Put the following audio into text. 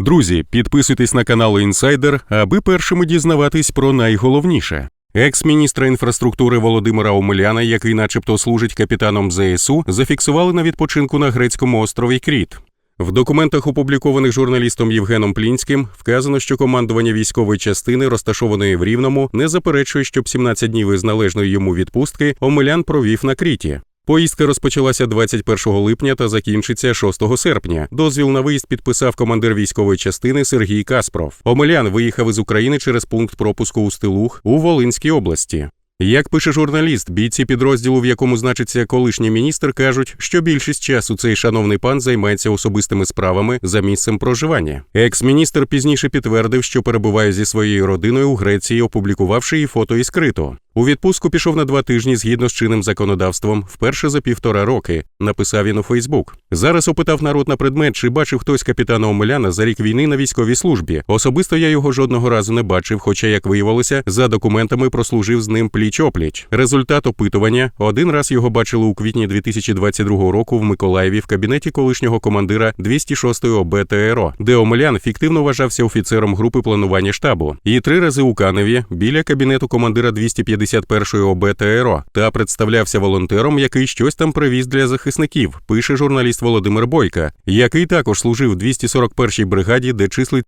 Друзі, підписуйтесь на канал Інсайдер, аби першими дізнаватись про найголовніше. Екс-міністра інфраструктури Володимира Омеляна, який начебто служить капітаном ЗСУ, зафіксували на відпочинку на грецькому острові Кріт. В документах, опублікованих журналістом Євгеном Плінським, вказано, що командування військової частини, розташованої в Рівному, не заперечує, щоб 17 днів із належної йому відпустки Омелян провів на Кріті. Поїздка розпочалася 21 липня та закінчиться 6 серпня. Дозвіл на виїзд підписав командир військової частини Сергій Каспров. Омелян виїхав із України через пункт пропуску у Стилух у Волинській області. Як пише журналіст, бійці підрозділу, в якому значиться колишній міністр, кажуть, що більшість часу цей шановний пан займається особистими справами за місцем проживання. Екс-міністр пізніше підтвердив, що перебуває зі своєю родиною у Греції, опублікувавши її фото із Криту. У відпустку пішов на два тижні згідно з чинним законодавством, вперше за півтора роки. Написав він у Фейсбук. Зараз опитав народ на предмет, чи бачив хтось капітана Омеляна за рік війни на військовій службі. Особисто я його жодного разу не бачив, хоча, як виявилося, за документами прослужив з ним пліч опліч. Результат опитування один раз його бачили у квітні 2022 року в Миколаєві в кабінеті колишнього командира 206-ї ОБТРО, де Омелян фіктивно вважався офіцером групи планування штабу, і три рази у Каневі біля кабінету командира 250 51-ї ОБТРО та представлявся волонтером, який щось там привіз для захисників. Пише журналіст Володимир Бойка, який також служив 241-й бригаді, де числить